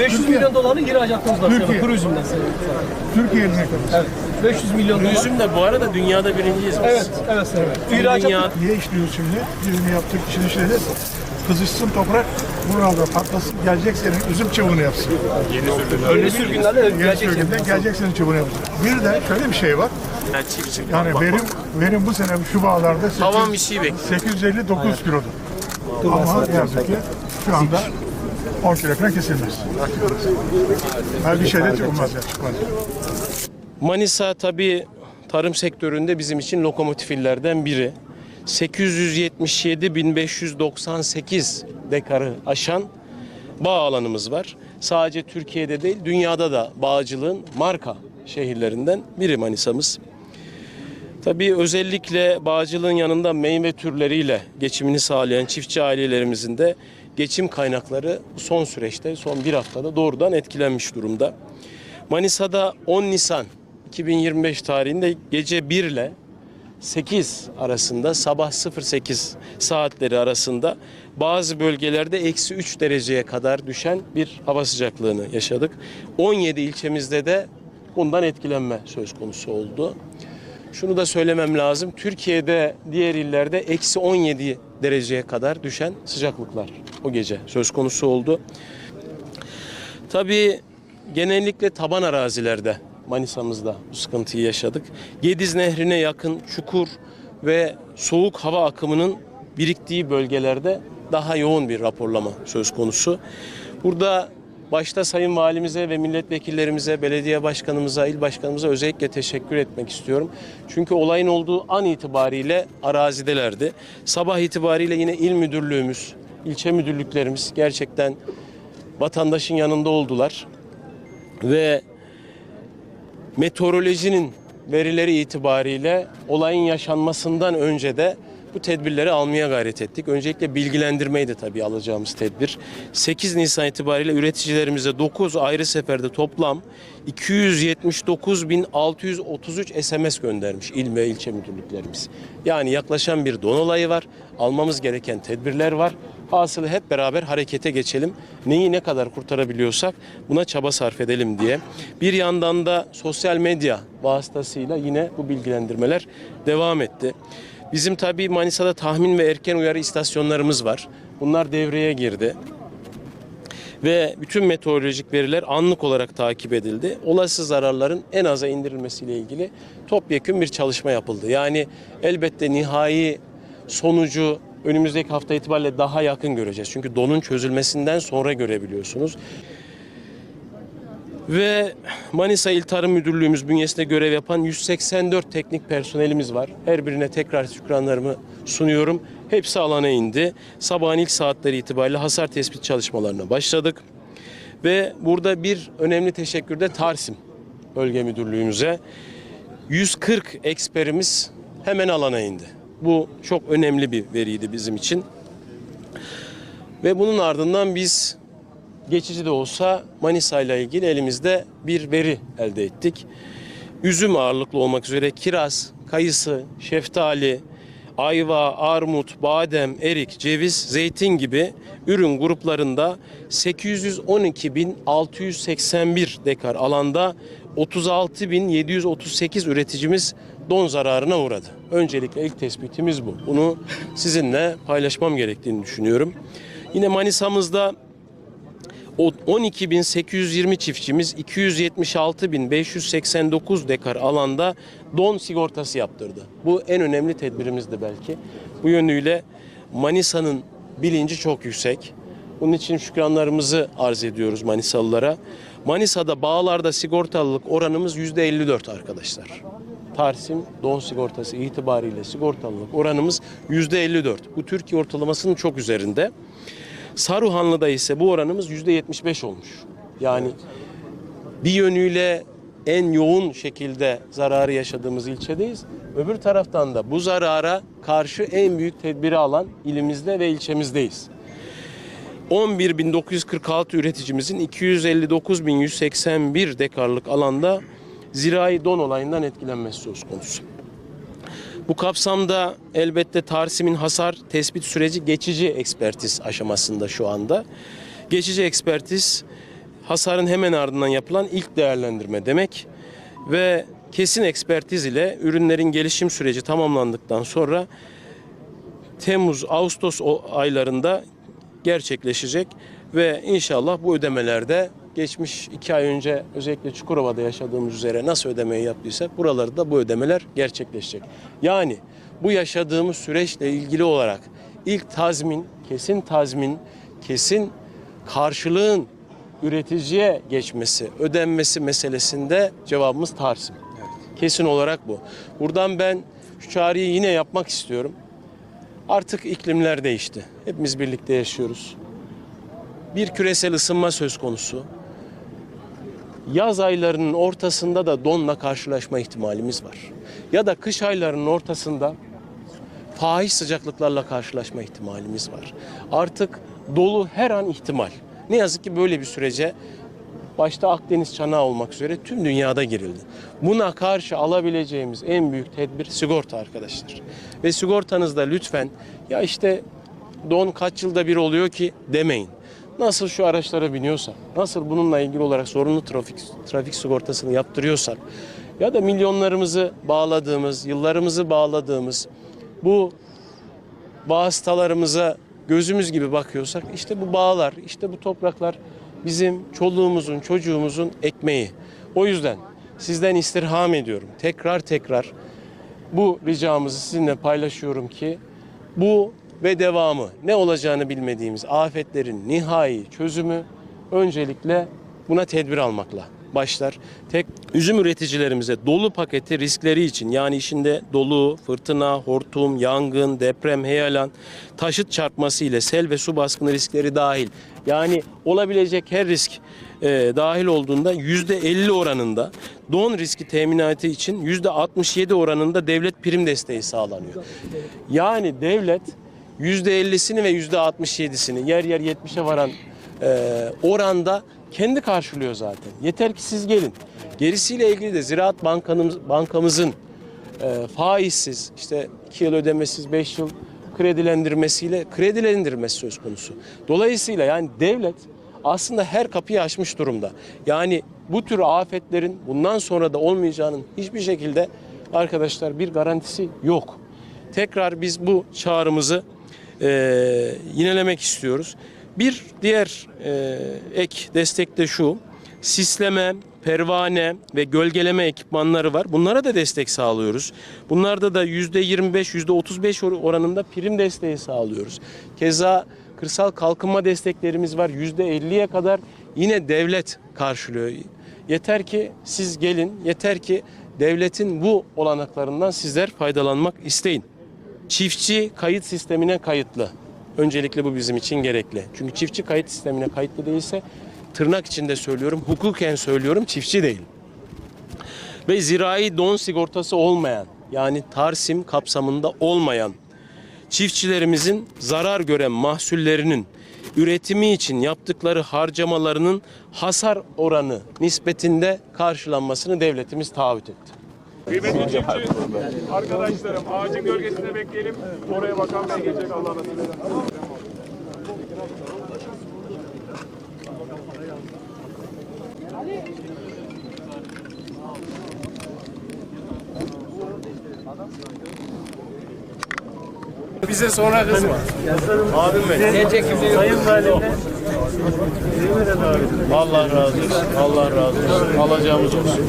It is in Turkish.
500 milyon dolarlık ihracatımız var Türkiye. turizmden. Türkiye'nin ekonomisi. Evet. 500 milyon dolar. Turizm de bu arada dünyada birinciyiz biz. Evet, evet, evet. İhracat Dünya, Niye işliyoruz şimdi? Bizim yaptık işini işleriz. Kızışsın toprak, burada patlasın, gelecek senin üzüm çubuğunu yapsın. öyle sürgünlerle evet, Yeni gelecek. sürgünden gelecek senin çubuğunu yapsın. Bir de şöyle bir şey var. yani. Yani bak, verim, bak. verim bu sene şu bağlarda 800, Havan bir şey bekliyor. 859 kilodur. Ama ne yazık ki şu anda 10 kilo kesilmez. Her bir şeyde çıkmaz ya. Manisa tabii tarım sektöründe bizim için lokomotif illerden biri. 877.598 dekarı aşan bağ alanımız var. Sadece Türkiye'de değil dünyada da bağcılığın marka şehirlerinden biri Manisa'mız. Tabii özellikle bağcılığın yanında meyve türleriyle geçimini sağlayan çiftçi ailelerimizin de geçim kaynakları son süreçte, son bir haftada doğrudan etkilenmiş durumda. Manisa'da 10 Nisan 2025 tarihinde gece 1 ile 8 arasında sabah 08 saatleri arasında bazı bölgelerde eksi 3 dereceye kadar düşen bir hava sıcaklığını yaşadık. 17 ilçemizde de bundan etkilenme söz konusu oldu. Şunu da söylemem lazım. Türkiye'de diğer illerde eksi 17 dereceye kadar düşen sıcaklıklar o gece söz konusu oldu. Tabii genellikle taban arazilerde Manisa'mızda bu sıkıntıyı yaşadık. Gediz Nehri'ne yakın çukur ve soğuk hava akımının biriktiği bölgelerde daha yoğun bir raporlama söz konusu. Burada başta Sayın Valimize ve milletvekillerimize, belediye başkanımıza, il başkanımıza özellikle teşekkür etmek istiyorum. Çünkü olayın olduğu an itibariyle arazidelerdi. Sabah itibariyle yine il müdürlüğümüz, ilçe müdürlüklerimiz gerçekten vatandaşın yanında oldular. Ve meteorolojinin verileri itibariyle olayın yaşanmasından önce de bu tedbirleri almaya gayret ettik. Öncelikle bilgilendirmeydi tabii alacağımız tedbir. 8 Nisan itibariyle üreticilerimize 9 ayrı seferde toplam 279.633 SMS göndermiş il ve ilçe müdürlüklerimiz. Yani yaklaşan bir don olayı var. Almamız gereken tedbirler var. Hasılı hep beraber harekete geçelim. Neyi ne kadar kurtarabiliyorsak buna çaba sarf edelim diye. Bir yandan da sosyal medya vasıtasıyla yine bu bilgilendirmeler devam etti. Bizim tabii Manisa'da tahmin ve erken uyarı istasyonlarımız var. Bunlar devreye girdi ve bütün meteorolojik veriler anlık olarak takip edildi. Olası zararların en aza indirilmesiyle ilgili topyekun bir çalışma yapıldı. Yani elbette nihai sonucu önümüzdeki hafta itibariyle daha yakın göreceğiz. Çünkü donun çözülmesinden sonra görebiliyorsunuz. Ve Manisa İl Tarım Müdürlüğümüz bünyesinde görev yapan 184 teknik personelimiz var. Her birine tekrar şükranlarımı sunuyorum. Hepsi alana indi. Sabahın ilk saatleri itibariyle hasar tespit çalışmalarına başladık. Ve burada bir önemli teşekkür de Tarsim Bölge Müdürlüğümüze. 140 eksperimiz hemen alana indi. Bu çok önemli bir veriydi bizim için. Ve bunun ardından biz geçici de olsa Manisa ile ilgili elimizde bir veri elde ettik. Üzüm ağırlıklı olmak üzere kiraz, kayısı, şeftali, ayva, armut, badem, erik, ceviz, zeytin gibi ürün gruplarında 812.681 dekar alanda 36.738 üreticimiz don zararına uğradı. Öncelikle ilk tespitimiz bu. Bunu sizinle paylaşmam gerektiğini düşünüyorum. Yine Manisa'mızda 12.820 çiftçimiz 276.589 dekar alanda don sigortası yaptırdı. Bu en önemli tedbirimizdi belki. Bu yönüyle Manisa'nın bilinci çok yüksek. Bunun için şükranlarımızı arz ediyoruz Manisalılara. Manisa'da bağlarda sigortalılık oranımız %54 arkadaşlar. Tarsim don sigortası itibariyle sigortalılık oranımız %54. Bu Türkiye ortalamasının çok üzerinde. Saruhanlı'da ise bu oranımız %75 olmuş. Yani bir yönüyle en yoğun şekilde zararı yaşadığımız ilçedeyiz. Öbür taraftan da bu zarara karşı en büyük tedbiri alan ilimizde ve ilçemizdeyiz. 11.946 üreticimizin 259.181 dekarlık alanda zirai don olayından etkilenmesi söz konusu. Bu kapsamda elbette Tarsim'in hasar tespit süreci geçici ekspertiz aşamasında şu anda. Geçici ekspertiz hasarın hemen ardından yapılan ilk değerlendirme demek ve kesin ekspertiz ile ürünlerin gelişim süreci tamamlandıktan sonra Temmuz Ağustos aylarında gerçekleşecek ve inşallah bu ödemelerde geçmiş iki ay önce özellikle Çukurova'da yaşadığımız üzere nasıl ödemeyi yaptıysak buralarda bu ödemeler gerçekleşecek. Yani bu yaşadığımız süreçle ilgili olarak ilk tazmin, kesin tazmin, kesin karşılığın üreticiye geçmesi, ödenmesi meselesinde cevabımız Tarsim. Kesin olarak bu. Buradan ben şu çağrıyı yine yapmak istiyorum. Artık iklimler değişti. Hepimiz birlikte yaşıyoruz. Bir küresel ısınma söz konusu. Yaz aylarının ortasında da donla karşılaşma ihtimalimiz var. Ya da kış aylarının ortasında fahiş sıcaklıklarla karşılaşma ihtimalimiz var. Artık dolu her an ihtimal. Ne yazık ki böyle bir sürece başta Akdeniz çanağı olmak üzere tüm dünyada girildi. Buna karşı alabileceğimiz en büyük tedbir sigorta arkadaşlar. Ve sigortanızda lütfen ya işte don kaç yılda bir oluyor ki demeyin. Nasıl şu araçlara biniyorsak, nasıl bununla ilgili olarak zorunlu trafik trafik sigortasını yaptırıyorsak ya da milyonlarımızı bağladığımız, yıllarımızı bağladığımız bu vasıtalarımıza gözümüz gibi bakıyorsak işte bu bağlar, işte bu topraklar bizim çoluğumuzun, çocuğumuzun ekmeği. O yüzden sizden istirham ediyorum. Tekrar tekrar bu ricamızı sizinle paylaşıyorum ki bu ve devamı ne olacağını bilmediğimiz afetlerin nihai çözümü öncelikle buna tedbir almakla başlar. Tek üzüm üreticilerimize dolu paketi riskleri için yani içinde dolu, fırtına, hortum, yangın, deprem, heyelan, taşıt çarpması ile sel ve su baskını riskleri dahil. Yani olabilecek her risk e, dahil olduğunda yüzde 50 oranında don riski teminatı için yüzde 67 oranında devlet prim desteği sağlanıyor. Yani devlet %50'sini ve yüzde 67'sini yer yer 70'e varan e, oranda kendi karşılıyor zaten. Yeter ki siz gelin. Gerisiyle ilgili de Ziraat Bankamız, Bankamızın e, faizsiz işte 2 yıl ödemesiz 5 yıl kredilendirmesiyle kredilendirmesi söz konusu. Dolayısıyla yani devlet aslında her kapıyı açmış durumda. Yani bu tür afetlerin bundan sonra da olmayacağının hiçbir şekilde arkadaşlar bir garantisi yok. Tekrar biz bu çağrımızı e, yinelemek istiyoruz. Bir diğer e, ek destek de şu. Sisleme, pervane ve gölgeleme ekipmanları var. Bunlara da destek sağlıyoruz. Bunlarda da %25, %35 or- oranında prim desteği sağlıyoruz. Keza kırsal kalkınma desteklerimiz var. %50'ye kadar yine devlet karşılıyor. Yeter ki siz gelin, yeter ki devletin bu olanaklarından sizler faydalanmak isteyin. Çiftçi kayıt sistemine kayıtlı. Öncelikle bu bizim için gerekli. Çünkü çiftçi kayıt sistemine kayıtlı değilse tırnak içinde söylüyorum, hukuken söylüyorum çiftçi değil. Ve zirai don sigortası olmayan yani Tarsim kapsamında olmayan çiftçilerimizin zarar gören mahsullerinin üretimi için yaptıkları harcamalarının hasar oranı nispetinde karşılanmasını devletimiz taahhüt etti. Kıymetli çiftçi arkadaşlarım ağacın gölgesinde bekleyelim. Oraya bakan bey gelecek Allah nasip eder. Bize sonra kızma. Abim benim. Sayın Valim. Allah razı olsun. Allah razı olsun. Alacağımız olsun.